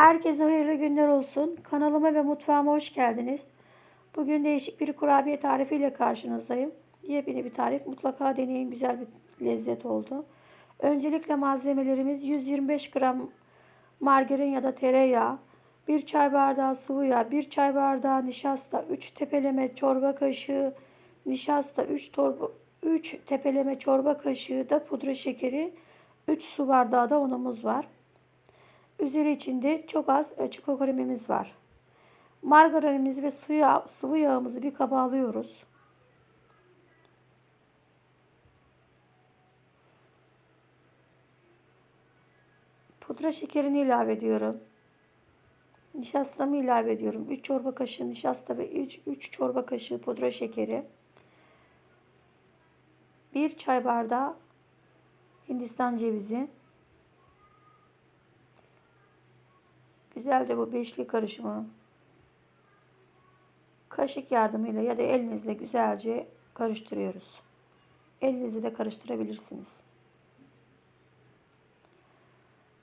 Herkese hayırlı günler olsun. Kanalıma ve mutfağıma hoş geldiniz. Bugün değişik bir kurabiye tarifiyle karşınızdayım. Yepyeni bir tarif. Mutlaka deneyin. Güzel bir lezzet oldu. Öncelikle malzemelerimiz 125 gram margarin ya da tereyağı, 1 çay bardağı sıvı yağ, 1 çay bardağı nişasta, 3 tepeleme çorba kaşığı nişasta, 3 torba 3 tepeleme çorba kaşığı da pudra şekeri, 3 su bardağı da unumuz var. Üzeri içinde çok az çikolata kremimiz var. Margarinimizi ve sıvı, yağ, sıvı yağımızı bir kaba alıyoruz. Pudra şekerini ilave ediyorum. Nişastamı ilave ediyorum. 3 çorba kaşığı nişasta ve 3, 3 çorba kaşığı pudra şekeri. 1 çay bardağı Hindistan cevizi. Güzelce bu beşli karışımı kaşık yardımıyla ya da elinizle güzelce karıştırıyoruz. Elinizi de karıştırabilirsiniz.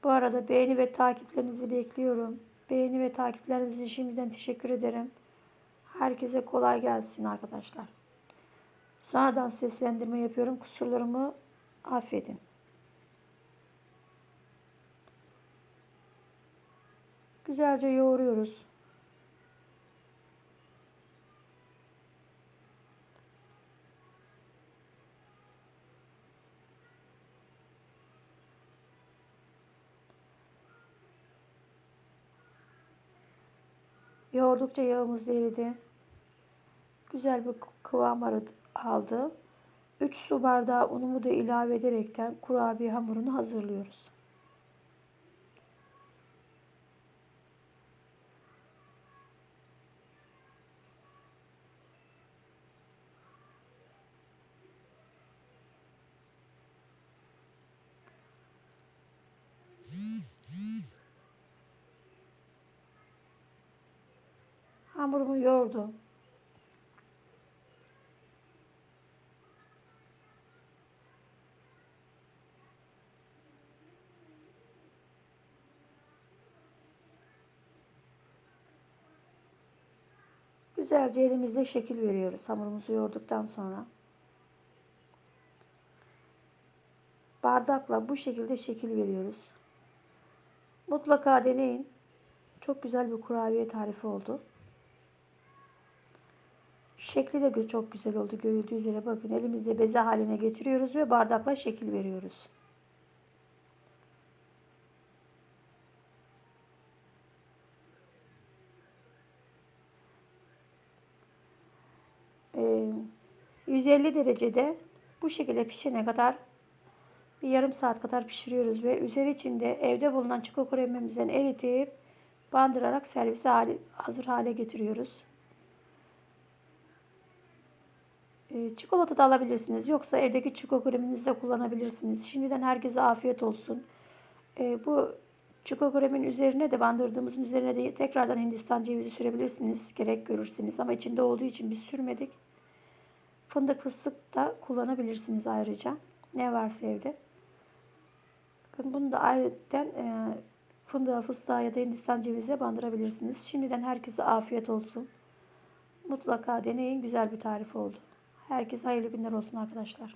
Bu arada beğeni ve takiplerinizi bekliyorum. Beğeni ve takipleriniz için şimdiden teşekkür ederim. Herkese kolay gelsin arkadaşlar. Sonradan seslendirme yapıyorum. Kusurlarımı affedin. Güzelce yoğuruyoruz. Yoğurdukça yağımız eridi. Güzel bir kıvam aldı. 3 su bardağı unumu da ilave ederekten kurabiye hamurunu hazırlıyoruz. Hamurumu yoğurdum. Güzelce elimizle şekil veriyoruz hamurumuzu yoğurduktan sonra. Bardakla bu şekilde şekil veriyoruz. Mutlaka deneyin. Çok güzel bir kurabiye tarifi oldu. Şekli de çok güzel oldu görüldüğü üzere. Bakın elimizle beze haline getiriyoruz ve bardakla şekil veriyoruz. Ee, 150 derecede bu şekilde pişene kadar bir yarım saat kadar pişiriyoruz ve üzeri içinde evde bulunan çikolata kremimizden eritip bandırarak servise hazır hale getiriyoruz. Ee, çikolata da alabilirsiniz. Yoksa evdeki çikolata kreminizi de kullanabilirsiniz. Şimdiden herkese afiyet olsun. Ee, bu çikolata kremin üzerine de bandırdığımızın üzerine de tekrardan Hindistan cevizi sürebilirsiniz. Gerek görürsünüz ama içinde olduğu için biz sürmedik. Fındık fıstık da kullanabilirsiniz ayrıca. Ne varsa evde. Bakın bunu da ayrıca e, fındığa, fıstığa ya da Hindistan cevize bandırabilirsiniz. Şimdiden herkese afiyet olsun. Mutlaka deneyin. Güzel bir tarif oldu. Herkese hayırlı günler olsun arkadaşlar.